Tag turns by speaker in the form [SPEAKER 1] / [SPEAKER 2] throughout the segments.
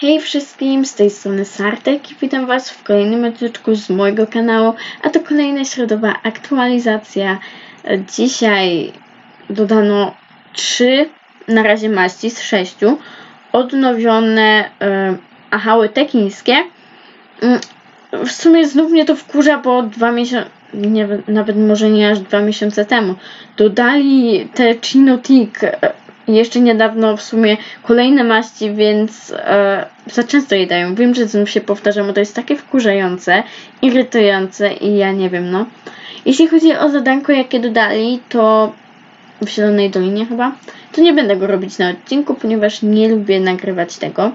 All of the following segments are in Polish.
[SPEAKER 1] Hej wszystkim, z tej strony Sartek i witam Was w kolejnym odcinku z mojego kanału, a to kolejna środowa aktualizacja. Dzisiaj dodano 3 na razie maści z 6 odnowione e, ahały tekińskie. Mm, W sumie znów mnie to wkurza, bo dwa miesiące, nawet może nie aż dwa miesiące temu, dodali te Chinotik e, jeszcze niedawno w sumie kolejne maści, więc e, za często je dają. Wiem, że znów się powtarzam, bo to jest takie wkurzające, irytujące i ja nie wiem, no. Jeśli chodzi o zadanko, jakie dodali, to w Zielonej Dolinie chyba, to nie będę go robić na odcinku, ponieważ nie lubię nagrywać tego.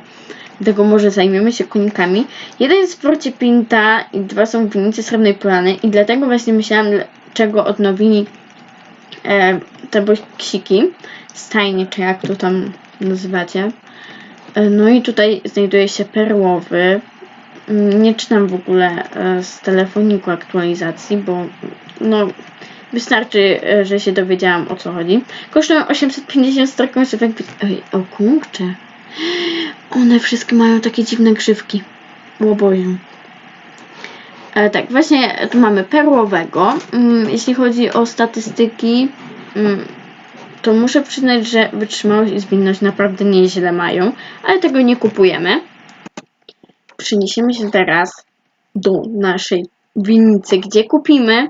[SPEAKER 1] Dlatego może zajmiemy się konikami. Jeden jest w porcie Pinta i dwa są w winnicy Srebrnej Polany i dlatego właśnie myślałam, czego odnowili e, te boksiki stajnie, czy jak to tam nazywacie. E, No i tutaj znajduje się perłowy. Mm, Nie czytam w ogóle e, z telefoniku aktualizacji, bo no wystarczy, e, że się dowiedziałam o co chodzi. Kosztują 850 strakońców, jak wi- Ej, o kurczę. One wszystkie mają takie dziwne grzywki. E, tak, właśnie tu mamy perłowego. Mm, Jeśli chodzi o statystyki, to muszę przyznać, że wytrzymałość i zwinność naprawdę nieźle mają, ale tego nie kupujemy. Przeniesiemy się teraz do naszej winnicy, gdzie kupimy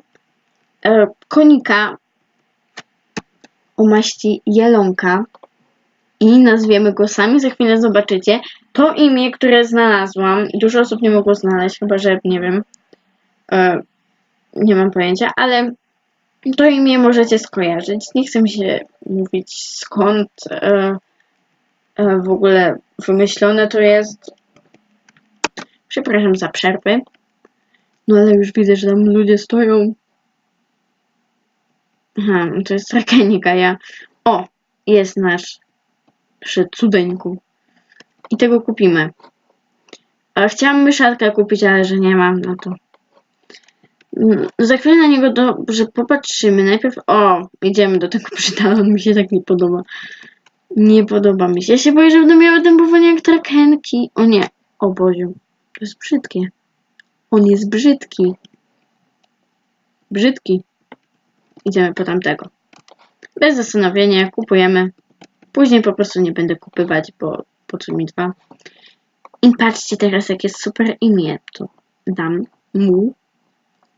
[SPEAKER 1] e, konika o maści jelonka i nazwiemy go sami, za chwilę zobaczycie. To imię, które znalazłam dużo osób nie mogło znaleźć, chyba że nie wiem, e, nie mam pojęcia, ale to imię możecie skojarzyć. Nie chcę mi się mówić skąd e, e, w ogóle wymyślone to jest. Przepraszam za przerwy. No ale już widzę, że tam ludzie stoją. Aha, no to jest rakenika, ja. O, jest nasz nasze cudeńku. I tego kupimy. A chciałam myszarkę kupić, ale że nie mam, no to Za chwilę na niego dobrze popatrzymy. Najpierw, o, idziemy do tego brzydala, on mi się tak nie podoba. Nie podoba mi się. Ja się boję, że będą miały dębowanie jak trakenki. O nie, o Boziu, to jest brzydkie. On jest brzydki. Brzydki. Idziemy po tamtego. Bez zastanowienia kupujemy. Później po prostu nie będę kupywać, bo po co mi dwa. I patrzcie teraz, jakie super imię tu dam mu.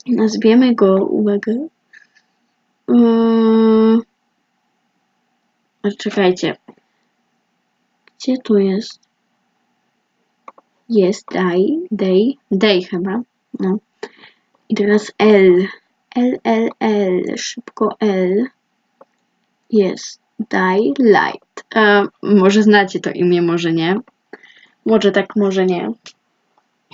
[SPEAKER 1] Nazwiemy go, uwaga. Yy... Czekajcie. Gdzie tu jest? Jest Day, Day, Day chyba. No. I teraz L. L, L, L. Szybko L. Jest Daylight. E, może znacie to imię, może nie. Może tak, może nie.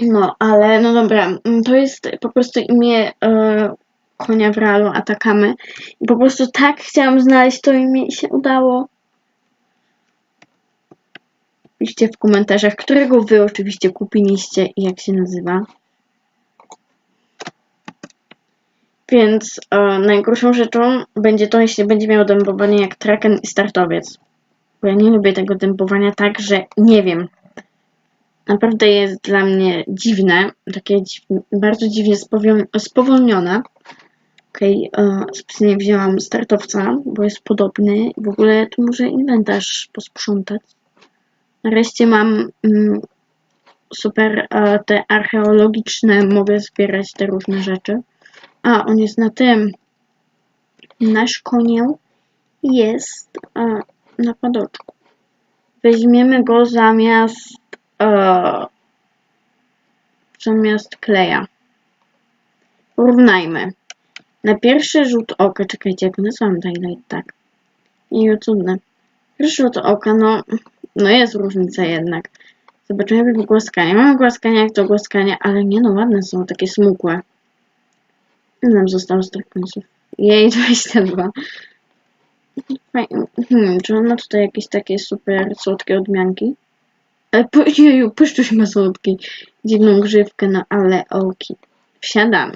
[SPEAKER 1] No, ale no dobra, mm, to jest po prostu imię e, konia w realu Atakamy. I po prostu tak chciałam znaleźć to imię i się udało. Piszcie w komentarzach, którego wy oczywiście kupiliście i jak się nazywa. Więc e, najgorszą rzeczą będzie to, jeśli będzie miał dębowanie jak Traken i Startowiec. Bo ja nie lubię tego dębowania tak, że nie wiem naprawdę jest dla mnie dziwne, takie dziw, bardzo dziwnie spowol- spowolnione. Okej, okay, specjalnie wzięłam startowca, bo jest podobny. W ogóle tu muszę inwentarz posprzątać. Nareszcie mam mm, super e, te archeologiczne, mogę zbierać te różne rzeczy. A, on jest na tym. Nasz konioł jest e, na padoczku. Weźmiemy go zamiast e, zamiast kleja. Porównajmy. Na pierwszy rzut oka, czekajcie, jak nazwałam Daylight, tak. Nie, cudne. Pierwszy rzut oka, no, no jest różnica jednak. Zobaczymy jak głaskanie. Mamy głaskanie jak to głaskanie, ale nie no, ładne są, takie smukłe. Ile nam zostało z tych końców? Jej, 22. Hmm, czy on ma tutaj jakieś takie super słodkie odmianki? Po, jeju, puszczuś ma słodki. Dziwną grzywkę, no ale oki. Wsiadamy.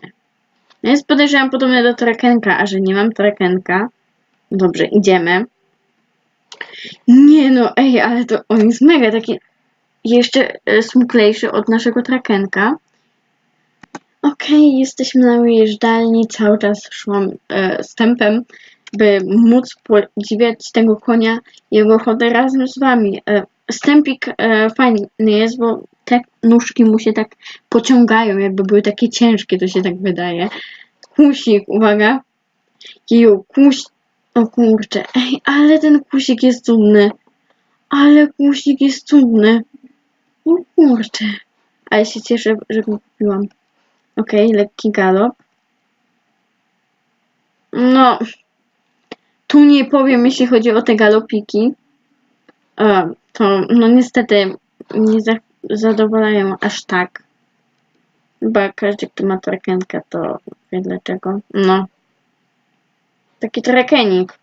[SPEAKER 1] No jest podejrzewam podobne do trakenka, a że nie mam trakenka. Dobrze, idziemy. Nie no, ej, ale to on jest mega taki... jeszcze e, smuklejszy od naszego trakenka. Okej, jesteśmy na ujeżdżalni, cały czas szłam e, stępem, by móc podziwiać tego konia jego chodę razem z wami. E, stępik e, fajny jest, bo te nóżki mu się tak pociągają, jakby były takie ciężkie, to się tak wydaje. Kusik, uwaga. Jeju, kuś... O kurczę, ej, ale ten kusik jest cudny. Ale kusik jest cudny. O kurczę. Ale się cieszę, że go kupiłam. Okej, lekki galop. No, tu nie powiem, jeśli chodzi o te galopiki. E, to, no niestety, nie za, zadowalają aż tak. Chyba każdy, kto ma trakenkę, to wie dlaczego. No. Taki trakenik.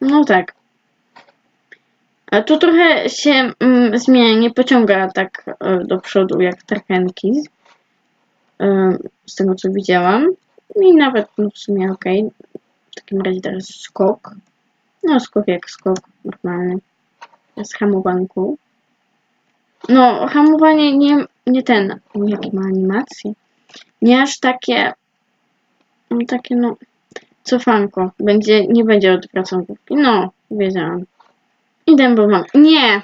[SPEAKER 1] No tak. A tu trochę się mm, zmienia, nie pociąga tak e, do przodu jak trakenki. E, z tego co widziałam. I nawet no, w sumie ok. W takim razie teraz skok. No skok jak skok normalny. Z hamowanką. No, hamowanie nie, nie ten, jakie ma animacje. Nie aż takie, no takie no, cofanko. Będzie, nie będzie odwracącówki. No, wiedziałam. I dębowanie. Nie!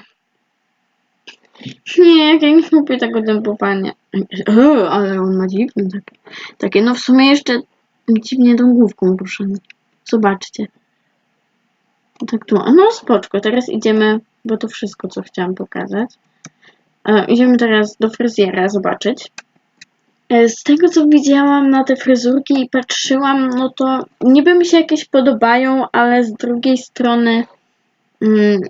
[SPEAKER 1] Nie, jak ja nie lubię tego dębowania. O, ale on ma dziwne takie. Takie, no w sumie jeszcze dziwnie tą główką ruszony. Zobaczcie. Tak tu. No spoczko, teraz idziemy, bo to wszystko, co chciałam pokazać. E, idziemy teraz do fryzjera zobaczyć. E, z tego, co widziałam na te fryzurki i patrzyłam, no to niby mi się jakieś podobają, ale z drugiej strony mm,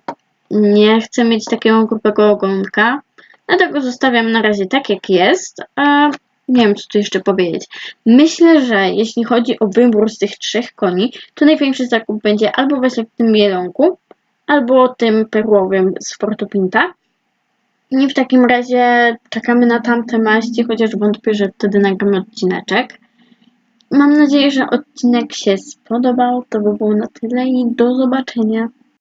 [SPEAKER 1] nie chcę mieć takiego grubego ogonka. Dlatego zostawiam na razie tak, jak jest. A nie wiem, co tu jeszcze powiedzieć. Myślę, że jeśli chodzi o wybór z tych trzech koni, to największy zakup będzie albo właśnie w tym mielonku, albo tym perłowym z Fortopinta. I w takim razie czekamy na tamte maści, chociaż wątpię, że wtedy nagramy odcineczek. Mam nadzieję, że odcinek się spodobał. To by było na tyle i do zobaczenia.